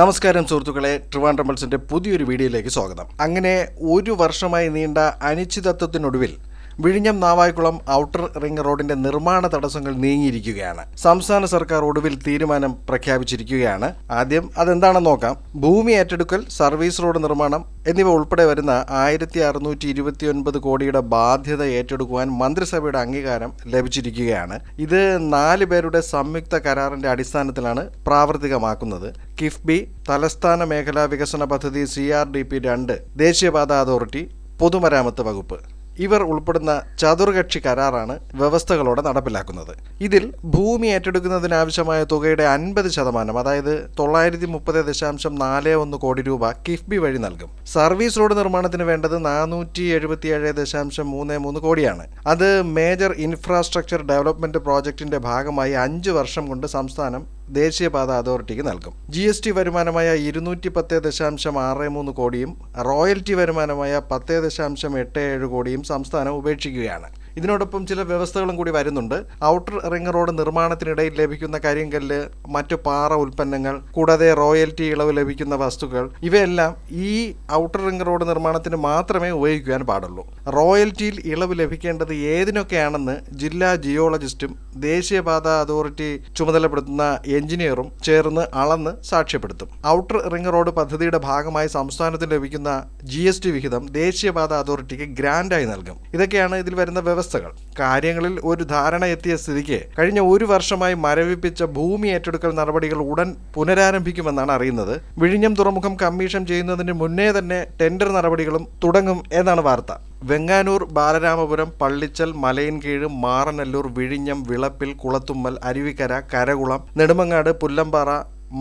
നമസ്കാരം സുഹൃത്തുക്കളെ ട്രിവാൻഡ്രം പൾസിന്റെ പുതിയൊരു വീഡിയോയിലേക്ക് സ്വാഗതം. അങ്ങനെ ഒരു വർഷമായി നീണ്ട അനിശ്ചിതത്വത്തിനൊടുവിൽ വിഴിഞ്ഞം നാവായിക്കുളം ഔട്ടർ റിംഗ് റോഡിന്റെ നിർമ്മാണ തടസ്സങ്ങൾ നീങ്ങിയിരിക്കുകയാണ്. സംസ്ഥാന സർക്കാർ ഒടുവിൽ തീരുമാനം പ്രഖ്യാപിച്ചിരിക്കുകയാണ്. ആദ്യം അതെന്താണെന്ന് നോക്കാം. ഭൂമി ഏറ്റെടുക്കൽ സർവീസ് റോഡ് നിർമ്മാണം എന്നിവ ഉൾപ്പെടെ വരുന്ന ആയിരത്തി അറുന്നൂറ്റി ഇരുപത്തിയൊൻപത് കോടിയുടെ ബാധ്യത ഏറ്റെടുക്കുവാൻ മന്ത്രിസഭയുടെ അംഗീകാരം ലഭിച്ചിരിക്കുകയാണ്. ഇത് നാല് പേരുടെ സംയുക്ത കരാറിന്റെ അടിസ്ഥാനത്തിലാണ് പ്രാവർത്തികമാക്കുന്നത്. കിഫ്ബി തലസ്ഥാന മേഖലാ വികസന പദ്ധതി സി ആർ ഡി പി രണ്ട് ദേശീയപാത അതോറിറ്റി പൊതുമരാമത്ത് വകുപ്പ്. ഇവർ ഉൾപ്പെടുന്ന ചതുർകക്ഷി കരാറാണ് വ്യവസ്ഥകളോടെ നടപ്പിലാക്കുന്നത്. ഇതിൽ ഭൂമി ഏറ്റെടുക്കുന്നതിനാവശ്യമായ തുകയുടെ അൻപത് ശതമാനം അതായത് തൊള്ളായിരത്തി മുപ്പത് ദശാംശം നാല് ഒന്ന് കോടി രൂപ കിഫ്ബി വഴി നൽകും. സർവീസ് റോഡ് നിർമ്മാണത്തിന് വേണ്ടത് നാനൂറ്റി എഴുപത്തിയേഴ് ദശാംശം മൂന്ന് മൂന്ന് കോടിയാണ്. അത് മേജർ ഇൻഫ്രാസ്ട്രക്ചർ ഡെവലപ്മെന്റ് പ്രോജക്റ്റിന്റെ ഭാഗമായി അഞ്ച് വർഷം കൊണ്ട് സംസ്ഥാനം ദേശീയപാത അതോറിറ്റിക്ക് നൽകും. ജി എസ് ടി വരുമാനമായ ഇരുന്നൂറ്റി പത്ത് ദശാംശം ആറ് മൂന്ന് കോടിയും റോയൽറ്റി വരുമാനമായ പത്ത് ദശാംശം എട്ട് ഏഴ് കോടിയും സംസ്ഥാനം ഉപേക്ഷിക്കുകയാണ്. ഇതിനോടൊപ്പം ചില വ്യവസ്ഥകളും കൂടി വരുന്നുണ്ട്. ഔട്ടർ റിംഗ് റോഡ് നിർമ്മാണത്തിനിടയിൽ ലഭിക്കുന്ന കരിങ്കല്ല് മറ്റു പാറ ഉൽപ്പന്നങ്ങൾ കൂടാതെ റോയൽറ്റി ഇളവ് ലഭിക്കുന്ന വസ്തുക്കൾ ഇവയെല്ലാം ഈ ഔട്ടർ റിംഗ് റോഡ് നിർമ്മാണത്തിന് മാത്രമേ ഉപയോഗിക്കുവാൻ പാടുള്ളൂ. റോയൽറ്റിയിൽ ഇളവ് ലഭിക്കേണ്ടത് ഏതിനൊക്കെയാണെന്ന് ജില്ലാ ജിയോളജിസ്റ്റും ദേശീയപാത അതോറിറ്റി ചുമതലപ്പെടുത്തുന്ന എഞ്ചിനീയറും ചേർന്ന് അളന്ന് സാക്ഷ്യപ്പെടുത്തും. ഔട്ടർ റിംഗ് റോഡ് പദ്ധതിയുടെ ഭാഗമായി സംസ്ഥാനത്തിന് ലഭിക്കുന്ന ജി എസ് ടി വിഹിതം ദേശീയപാത അതോറിറ്റിക്ക് ഗ്രാൻഡായി നൽകും. ഇതൊക്കെയാണ് ഇതിൽ വരുന്ന വ്യവസ്ഥകൾ. കാര്യങ്ങളിൽ ഒരു ധാരണ എത്തിയ സ്ഥിതിക്ക് കഴിഞ്ഞ ഒരു വർഷമായി മരവിപ്പിച്ച ഭൂമി ഏറ്റെടുക്കൽ നടപടികൾ ഉടൻ പുനരാരംഭിക്കുമെന്നാണ് അറിയുന്നത്. വിഴിഞ്ഞം തുറമുഖം കമ്മീഷൻ ചെയ്യുന്നതിന് മുന്നേ തന്നെ ടെൻഡർ നടപടികളും തുടങ്ങും എന്നാണ് വാർത്ത. വെങ്ങാനൂർ ബാലരാമപുരം പള്ളിച്ചൽ മലയൻകീഴ് മാറനല്ലൂർ വിഴിഞ്ഞം വിളപ്പിൽ കുളത്തുമ്മൽ അരുവിക്കര കരകുളം നെടുമങ്ങാട് പുല്ലമ്പാറ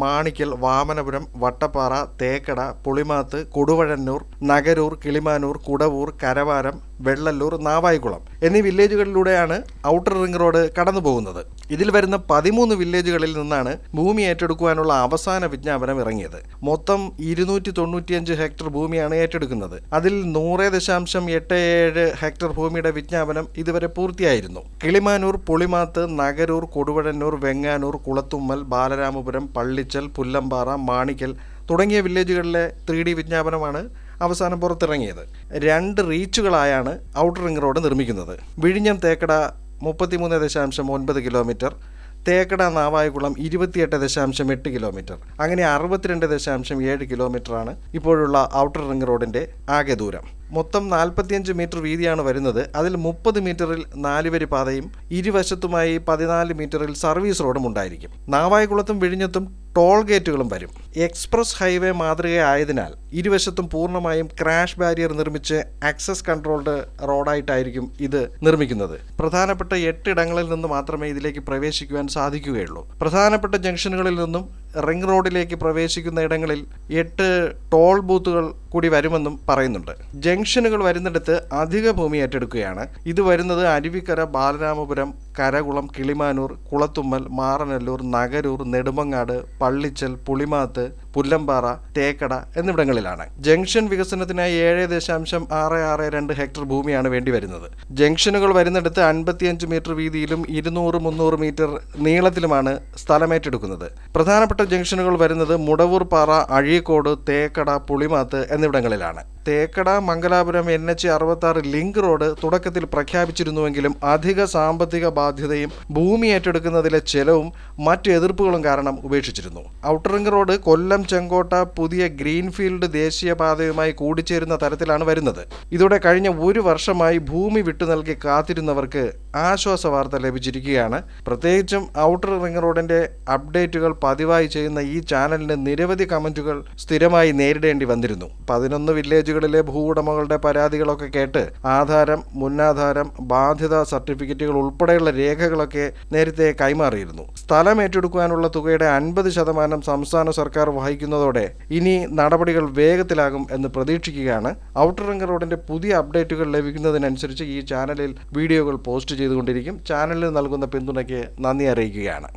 മാണിക്കൽ വാമനപുരം വട്ടപ്പാറ തേക്കട പുളിമാത്ത് കൊടുവഴന്നൂർ നഗരൂർ കിളിമാനൂർ കുടവൂർ കരവാരം വെള്ളല്ലൂർ നാവായിക്കുളം എന്നീ വില്ലേജുകളിലൂടെയാണ് ഔട്ടർ റിംഗ് റോഡ് കടന്നു പോകുന്നത് ഇതിൽ വരുന്ന പതിമൂന്ന് വില്ലേജുകളിൽ നിന്നാണ് ഭൂമി ഏറ്റെടുക്കുവാനുള്ള അവസാന വിജ്ഞാപനം ഇറങ്ങിയത്. മൊത്തം ഇരുന്നൂറ്റി തൊണ്ണൂറ്റിയഞ്ച് ഹെക്ടർ ഭൂമിയാണ് ഏറ്റെടുക്കുന്നത്. അതിൽ നൂറ് ദശാംശം എട്ട് ഏഴ് ഹെക്ടർ ഭൂമിയുടെ വിജ്ഞാപനം ഇതുവരെ പൂർത്തിയായിരുന്നു. കിളിമാനൂർ പുളിമാത്ത് നഗരൂർ കൊടുവഴന്നൂർ വെങ്ങാനൂർ കുളത്തുമ്മൽ ബാലരാമപുരം പള്ളിച്ചൽ പുല്ലമ്പാറ മാണിക്കൽ തുടങ്ങിയ വില്ലേജുകളിലെ ത്രീ ഡി വിജ്ഞാപനമാണ് അവസാനം പുറത്തിറങ്ങിയത്. രണ്ട് റീച്ചുകളായാണ് ഔട്ടർ റിംഗ് റോഡ് നിർമ്മിക്കുന്നത്. വിഴിഞ്ഞം തേക്കട മുപ്പത്തിമൂന്ന് ദശാംശം ഒൻപത് കിലോമീറ്റർ തേക്കട നാവായകുളം ഇരുപത്തിയെട്ട് ദശാംശം എട്ട് കിലോമീറ്റർ അങ്ങനെ അറുപത്തിരണ്ട് ദശാംശം ഏഴ് കിലോമീറ്ററാണ് ഇപ്പോഴുള്ള ഔട്ടർ റിംഗ് റോഡിന്റെ ആകെ ദൂരം. മൊത്തം നാൽപ്പത്തിയഞ്ച് മീറ്റർ വീതിയാണ് വരുന്നത്. അതിൽ മുപ്പത് മീറ്ററിൽ നാലുവരി പാതയും ഇരുവശത്തുമായി പതിനാല് മീറ്ററിൽ സർവീസ് റോഡും ഉണ്ടായിരിക്കും. നാവായകുളത്തും വിഴിഞ്ഞത്തും ടോൾ ഗേറ്റുകളും വരും. എക്സ്പ്രസ് ഹൈവേ മാതൃകയായതിനാൽ ഇരുവശത്തും പൂർണമായും ക്രാഷ് ബാരിയർ നിർമ്മിച്ച് ആക്സസ് കൺട്രോൾഡ് റോഡായിട്ടായിരിക്കും ഇത് നിർമ്മിക്കുന്നത്. പ്രധാനപ്പെട്ട എട്ടിടങ്ങളിൽ നിന്ന് മാത്രമേ ഇതിലേക്ക് പ്രവേശിക്കുവാൻ സാധിക്കുകയുള്ളൂ. പ്രധാനപ്പെട്ട ജംഗ്ഷനുകളിൽ നിന്നും റിംഗ് റോഡിലേക്ക് പ്രവേശിക്കുന്ന ഇടങ്ങളിൽ എട്ട് ടോൾ ബൂത്തുകൾ കൂടി വരുമെന്നും പറയുന്നുണ്ട്. ജംഗ്ഷനുകൾ വരുന്നിടത്ത് അധിക ഭൂമി ഏറ്റെടുക്കുകയാണ്. ഇത് വരുന്നത് അരുവിക്കര ബാലരാമപുരം കരകുളം കിളിമാനൂർ കുളത്തുമ്മൽ മാറനല്ലൂർ നഗരൂർ നെടുമങ്ങാട് പള്ളിച്ചൽ പുളിമാത്ത് பார்த்து പുല്ലമ്പാറ തേക്കട എന്നിവിടങ്ങളിലാണ്. ജംഗ്ഷൻ വികസനത്തിനായി ഏഴ് ദശാംശം ആറ് ആറ് രണ്ട് ഹെക്ടർ ഭൂമിയാണ് വേണ്ടി വരുന്നത്. ജംഗ്ഷനുകൾ വരുന്നിടത്ത് അൻപത്തിയഞ്ച് മീറ്റർ വീതിയിലും ഇരുന്നൂറ് മുന്നൂറ് മീറ്റർ നീളത്തിലുമാണ് സ്ഥലമേറ്റെടുക്കുന്നത്. പ്രധാനപ്പെട്ട ജംഗ്ഷനുകൾ വരുന്നത് മുടവൂർ പാറ അഴീക്കോട് തേക്കട പുളിമാത്ത് എന്നിവിടങ്ങളിലാണ്. തേക്കട മംഗലാപുരം എൻ എച്ച് അറുപത്തി ആറ് ലിങ്ക് റോഡ് തുടക്കത്തിൽ പ്രഖ്യാപിച്ചിരുന്നുവെങ്കിലും അധിക സാമ്പത്തിക ബാധ്യതയും ഭൂമി ഏറ്റെടുക്കുന്നതിലെ ചെലവും മറ്റ് എതിർപ്പുകളും കാരണം ഉപേക്ഷിച്ചിരുന്നു. Outer ring road Kollam Chenkotta പുതിയ ഗ്രീൻഫീൽഡ് ദേശീയപാതയുമായി കൂടിച്ചേരുന്ന തരത്തിലാണ് വരുന്നത്. ഇതോടെ കഴിഞ്ഞ ഒരു വർഷമായി ഭൂമി വിട്ടു നൽകി കാത്തിരുന്നവർക്ക് ആശ്വാസ വാർത്ത ലഭിച്ചിരിക്കുകയാണ്. പ്രത്യേകിച്ചും ഔട്ടർ റിംഗ് റോഡിന്റെ അപ്ഡേറ്റുകൾ പതിവായി ചെയ്യുന്ന ഈ ചാനലിന് നിരവധി കമന്റുകൾ സ്ഥിരമായി നേരിടേണ്ടി വന്നിരുന്നു. പതിനൊന്ന് വില്ലേജുകളിലെ ഭൂവുടമകളുടെ പരാതികളൊക്കെ കേട്ട് ആധാരം മുന്നാധാരം ബാധ്യതാ സർട്ടിഫിക്കറ്റുകൾ ഉൾപ്പെടെയുള്ള രേഖകളൊക്കെ നേരത്തെ കൈമാറിയിരുന്നു. സ്ഥലം ഏറ്റെടുക്കുവാനുള്ള തുകയുടെ അൻപത് ശതമാനം സംസ്ഥാന സർക്കാർ വഹിക്കുന്നതോടെ ഇനി നടപടികൾ വേഗത്തിലാകും എന്ന് പ്രതീക്ഷിക്കുകയാണ്. ഔട്ടർ റിംഗ് റോഡിന്റെ പുതിയ അപ്ഡേറ്റുകൾ ലഭിക്കുന്നതിനനുസരിച്ച് ഈ ചാനലിൽ വീഡിയോകൾ പോസ്റ്റ് ചെയ്തുകൊണ്ടിരിക്കും. ചാനലിൽ നൽകുന്ന പിന്തുണയ്ക്ക് നന്ദി അറിയിക്കുകയാണ്.